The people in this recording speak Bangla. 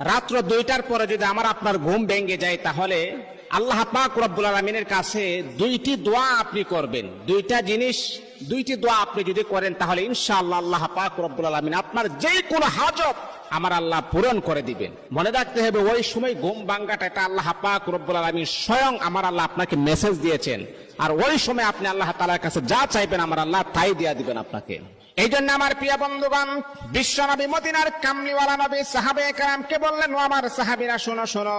রাত্র দুইটার পরে যদি আমার আপনার ঘুম ভেঙে যায়, তাহলে আল্লাহ পাক রব্বুল আলমিনের কাছে দুইটি দোয়া আপনি করবেন। দুইটা জিনিস, দুইটি দোয়া আপনি যদি করেন, তাহলে ইনশাআল্লাহ আল্লাহ পাক রব্বুল আলমিন আপনার যে কোনো হাজত আমার আল্লাহ পূরণ করে দিবেন। মনে রাখতে হবে, ওই সময় ঘুম ভাঙ্গাটা, এটা আল্লাহ পাক রব্বুল আলমিন স্বয়ং আমার আল্লাহ আপনাকে মেসেজ দিয়েছেন। আর ওই সময় আপনি আল্লাহ তালার কাছে যা চাইবেন, আমার আল্লাহ তাই দিয়া দিবেন আপনাকে। এই জন্য আমার প্রিয় বন্ধুগণ বিশ্ব নবী মদিনার কামলিওয়ালা নবী সাহাবে কালামকে বললেন আমার সাহাবিরা, শোনো শোনো।